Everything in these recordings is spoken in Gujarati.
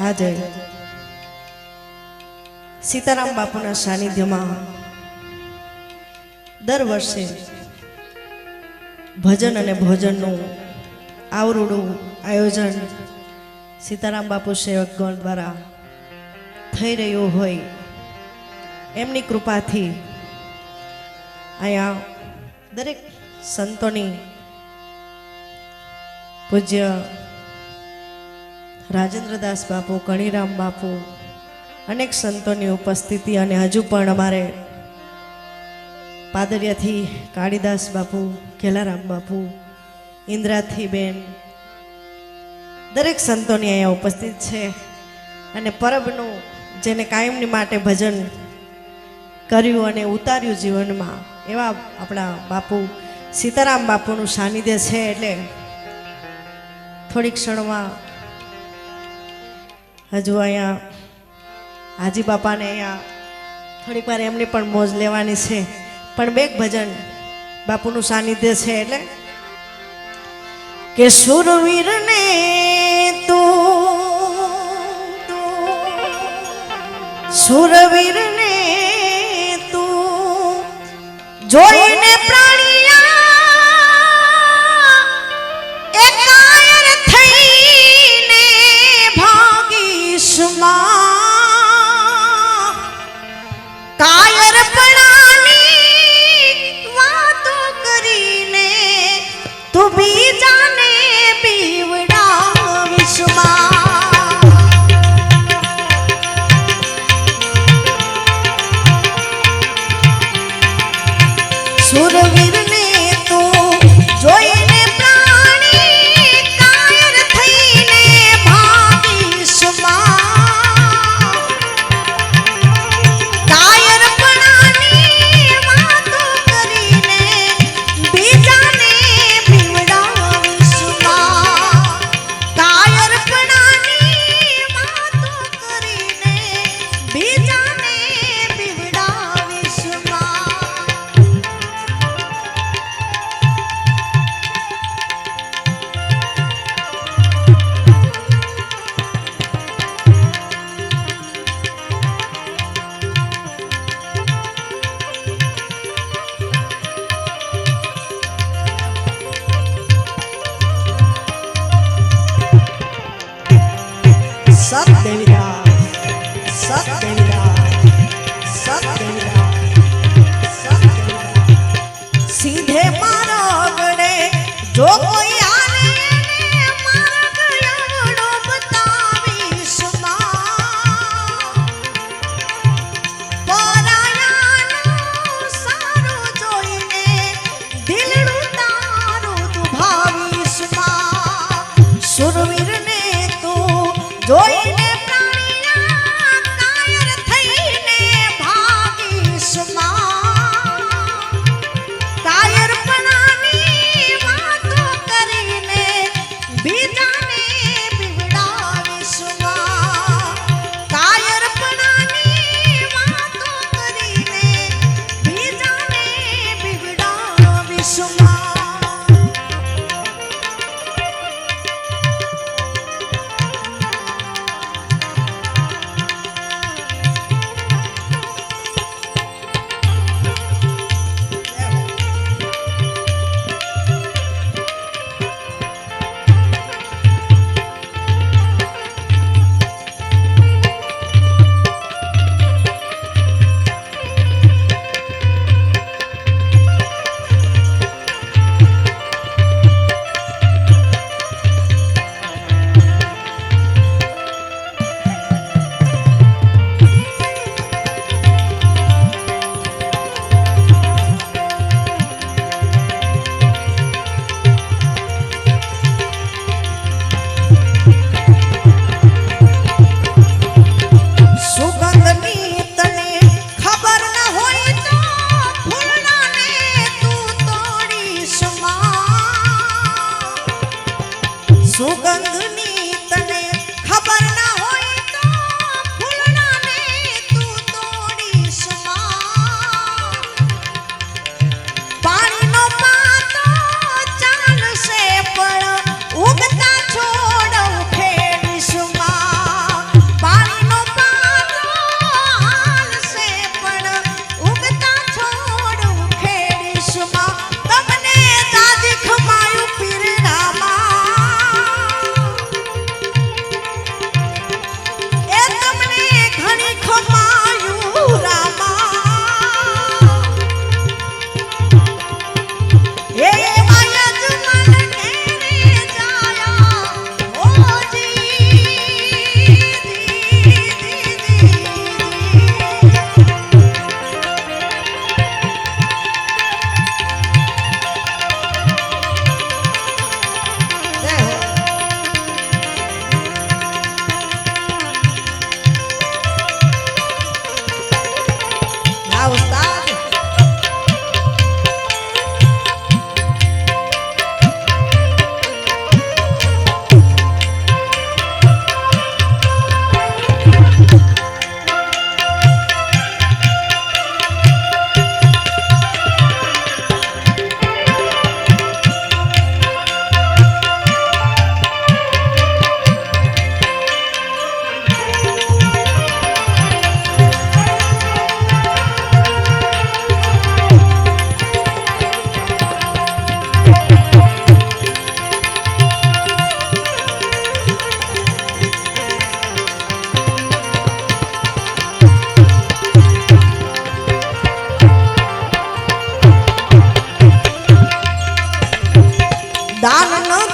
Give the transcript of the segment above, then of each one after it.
આજે સીતારામ બાપુના સાનિધ્યમાં દર વર્ષે ભજન અને ભોજનનું આવરૂડું આયોજન સીતારામ બાપુ સેવકગણ દ્વારા થઈ રહ્યું હોય એમની કૃપાથી અહીંયા દરેક સંતોની પૂજ્ય રાજેન્દ્રદાસ બાપુ, કણીરામ બાપુ, અનેક સંતોની ઉપસ્થિતિ અને હજુ પણ અમારે પાદરિયાથી કાળીદાસ બાપુ કેલારામ બાપુ ઇન્દ્રાથી બેન દરેક સંતોની અહીંયા ઉપસ્થિત છે અને પરબનું જેને કાયમની માટે ભજન કર્યું અને ઉતાર્યું જીવનમાં, એવા આપણા બાપુ, સીતારામ બાપુનું સાનિધ્ય છે એટલે થોડીક ક્ષણમાં હજુ અહીંયા હાજી બાપાને અહીંયા થોડીક વાર એમની પણ મોજ લેવાની છે. પણ બે ભજન બાપુનું સાનિધ્ય છે એટલે કે સુરવીરને તું સુરવીરને તું જોઈને પ્રાણિયા done. તું দান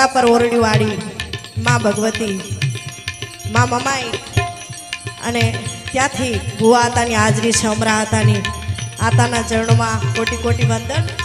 રસ્તા પર ઓરડી વાળી માં ભગવતી, માં મમાઈ અને ત્યાંથી ગુવા હતાની હાજરી છે અમરા આતાની, આતાના ચરણોમાં કોટી કોટી વંદન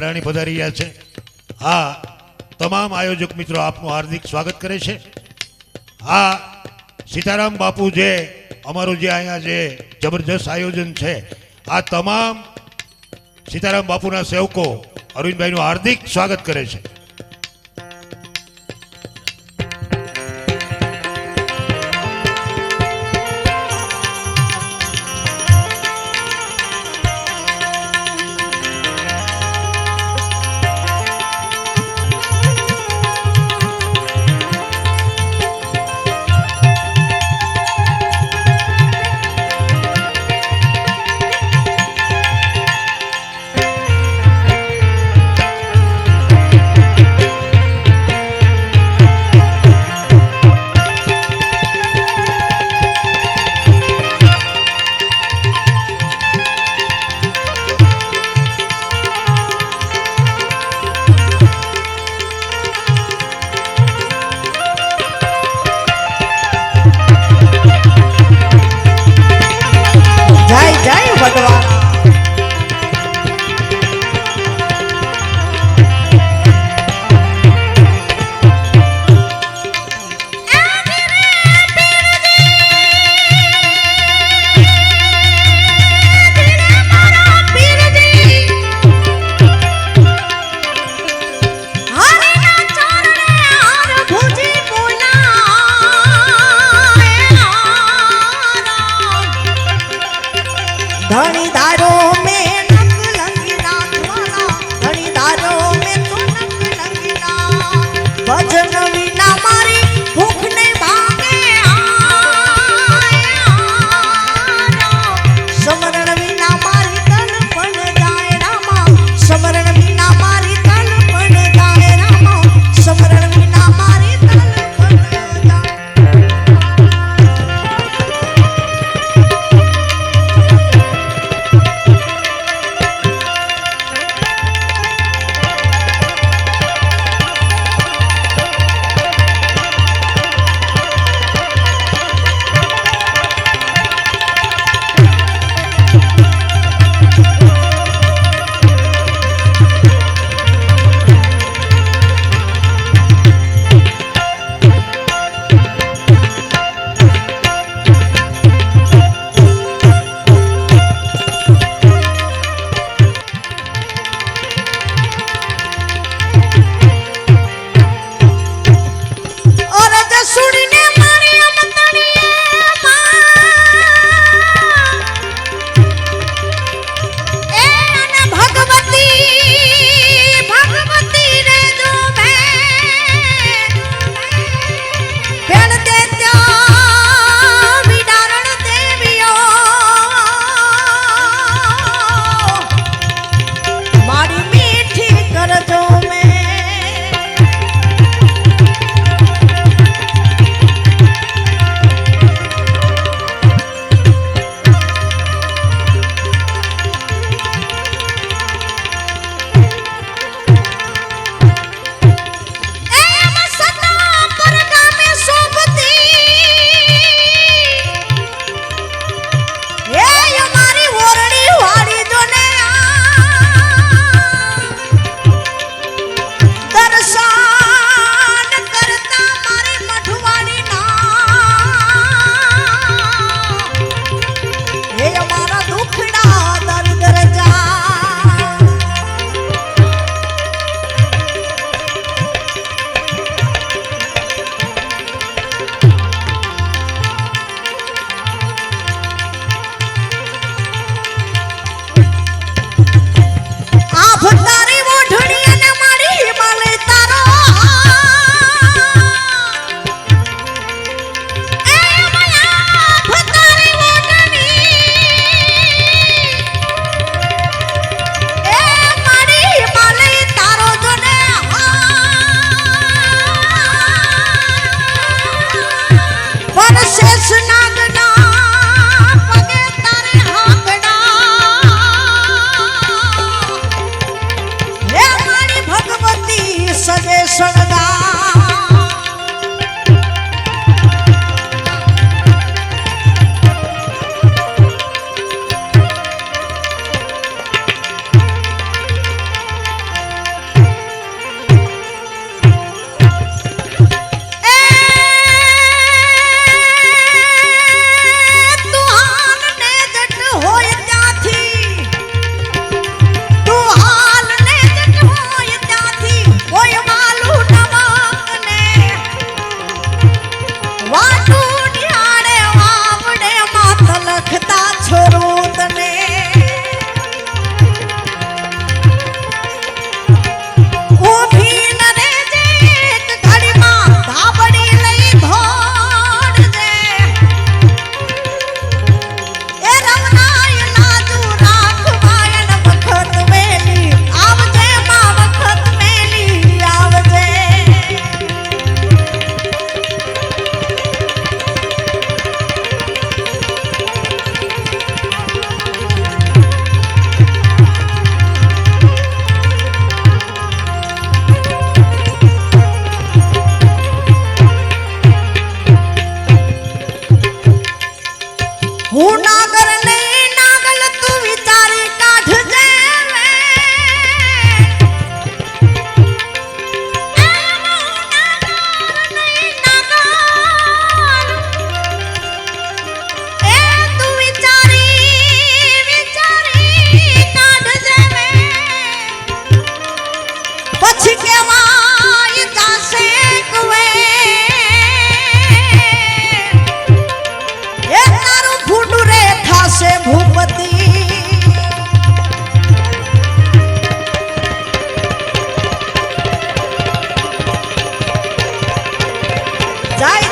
અડાણી પધારી રહ્યા છે. આ તમામ આયોજક મિત્રો, આપનું હાર્દિક સ્વાગત કરે છે. આ સીતારામ બાપુ જે, અમારું જે અહીંયા જે જબરજસ્ત આયોજન છે, આ તમામ સીતારામ બાપુના સેવકો અરવિંદભાઈનું હાર્દિક સ્વાગત કરે છે. বাজে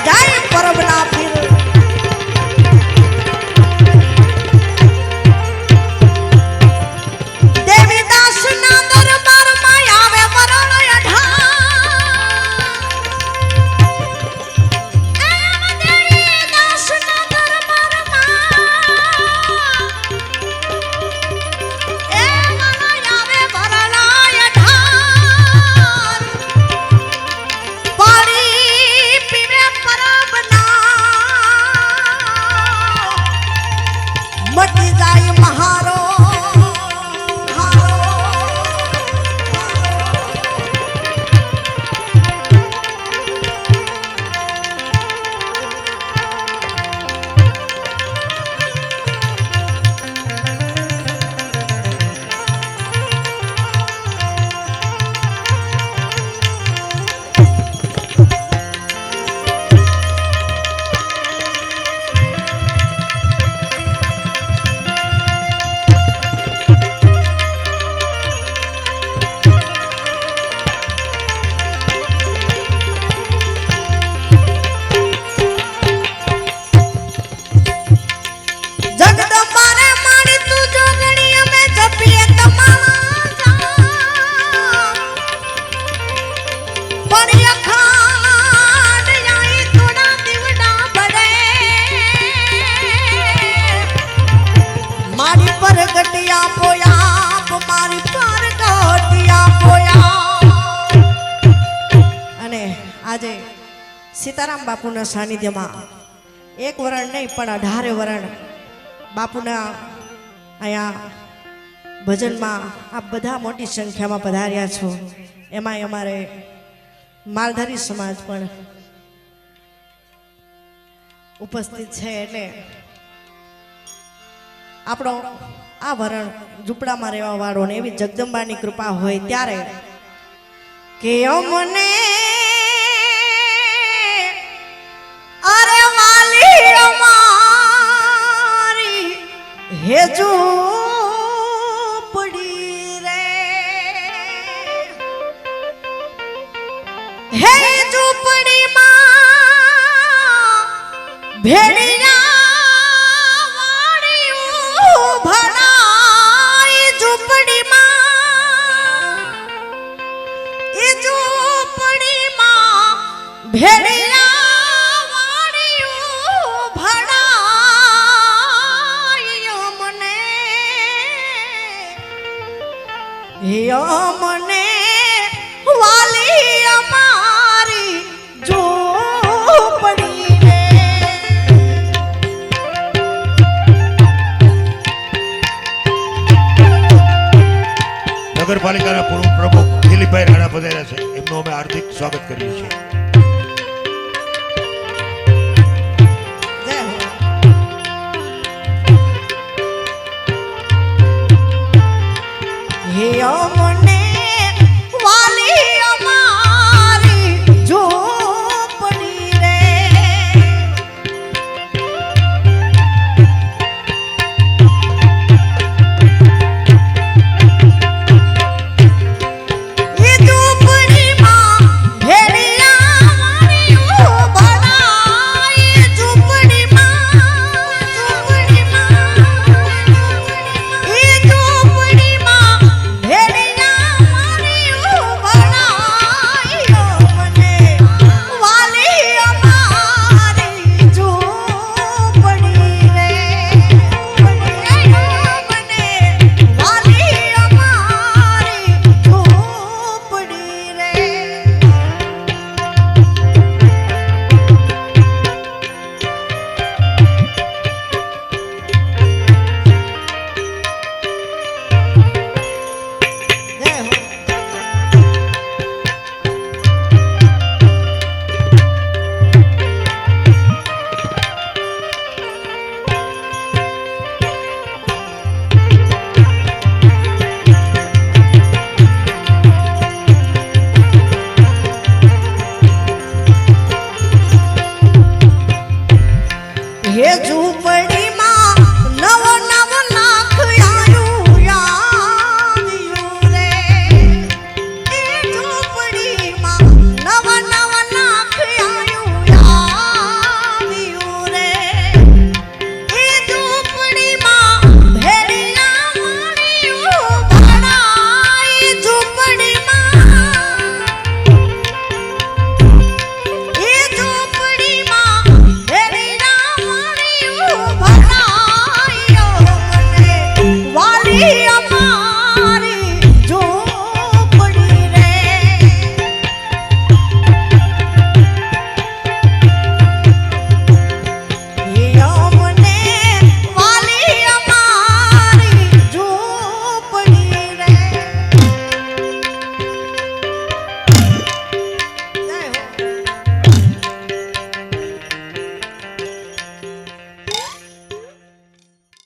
જાય જાય પરબના સીતારામ બાપુના સાનિધ્યમાં. એક વરણ નહીં, પણ અઢારે વરણ બાપુના અહીંયા ભજનમાં આપ બધા મોટી સંખ્યામાં પધાર્યા છો. એમાંય અમારે માલધારી સમાજ પણ ઉપસ્થિત છે એટલે આપણો આ વરણ ઝૂંપડામાં રહેવા વાળો ને એવી જગદંબાની કૃપા હોય ત્યારે કે અમને હેજુ પડી રે. હે ઝૂંપડીમાં ભેડિયા નગરપાલિકાના પૂર્વ પ્રમુખ દિલીપભાઈ રાણા પધાર્યા છે. એમનું અમે હાર્દિક સ્વાગત કરીએ છીએ. જય હો.